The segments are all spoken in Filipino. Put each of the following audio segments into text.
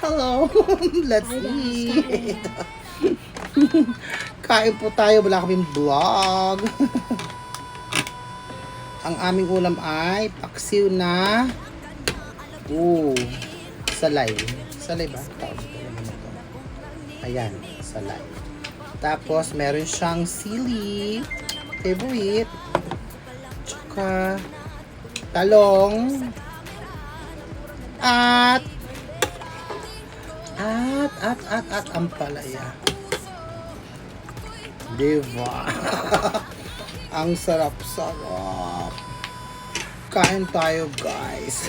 Hello! Let's eat! Kain po tayo, wala kaming vlog. Ang aming ulam ay paksiw na Oo, salay. Salay ba? Tawag ko naman ito. Ayan, salay. Tapos, meron siyang sili. Favorite. Tsaka, talong. At, at, at, at, at, ang palaya. Diba? ang sarap-sarap. Kain tayo, guys.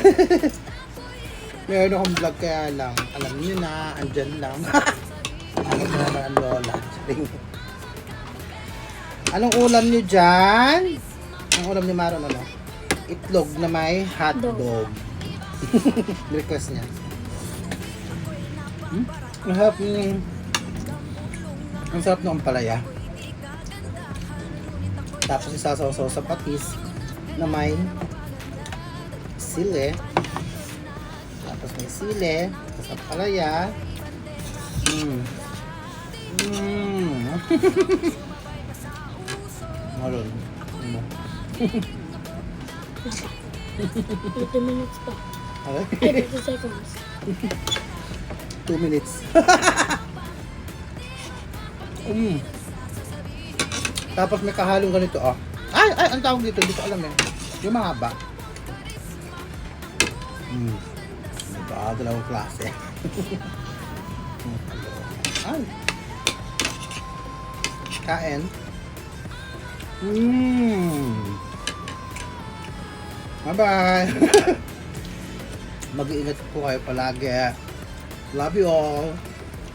Meron akong vlog kaya lang. Alam niyo na, andyan lang. Na naman ang lola. Anong ulam niyo dyan? Ang ulam ni Maron ano? Itlog na may hotdog. Dog. Request niya. Hmm? Ang sarap ng... Ang sarap ng ampalaya. Tapos isasaw-saw sa patis na may sili. Tapos may sili. Tapos ampalaya. Mm. Mm. Maroon. Ano? 80 minutes pa. Ay, 30 seconds. Two minutes. mm. Tapos may kahalong ganito, oh. Ay, ay, ang tawag dito, ko alam eh. Yung mahaba. Mm. Diba, dalawang klase. ay. Kain. Mmm. Bye-bye. Mag-iingat po kayo palagi. Love you all.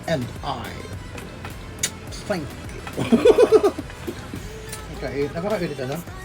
And I. Thank you. okay, napaka-edit? Hello.